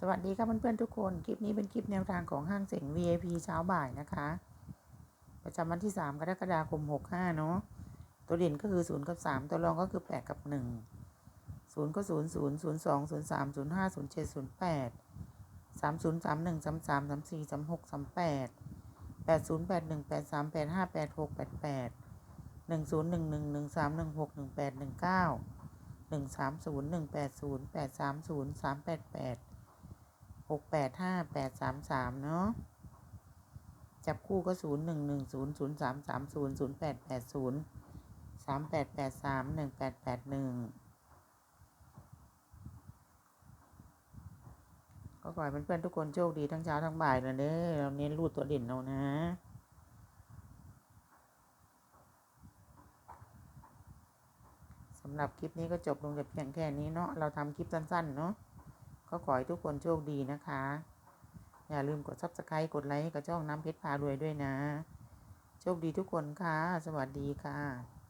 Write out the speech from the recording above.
สวัสดีครับเพื่อนๆทุกคน คลิปนี้เป็นคลิปแนวทางของห้างเสง VIP เช้าบ่ายนะคะ ประจำวันที่ 3 กรกฎาคม 65 เนาะ ตัวเด่นก็คือ 0 กับ 3 ตัวรองก็คือ 8 กับ 1 0 ก็ 0 0 0 2 0 3 0 5 0 7 0 8 3 0 3 1 3 3 3 4 3 6 3 8 8 0 8 1 8 3 8 5 8 6 8 8 1 0 1 1 1 3 1 6 1 8 1 9 1 3 0 1 8 0 8 3 0 3 8 8 หกแปดห้าแปดสามสามเนาะจับคู่ก็ศูนย์หนึ่งหนึ่งศูนย์ศูนย์สามสามศูนย์ศูนย์แปดแปดศูนย์สามแปดแปดสามหนึ่งแปดแปดหนึ่งก็ขอให้เพื่อนๆทุกคนโชคดีทั้งเช้าทั้งบ่ายเลยเด้อเราเน้นรูดตัวเด่นเรานะสำหรับคลิปนี้ก็จบลงแต่เพียงแค่นี้เนาะเราทำคลิปสั้นๆเนาะ ก็ขอให้ทุกคนโชคดีนะคะ อย่าลืมกด subscribe กดไลค์กับช่องน้ำเพชรพารวยด้วยนะ โชคดีทุกคนค่ะ สวัสดีค่ะ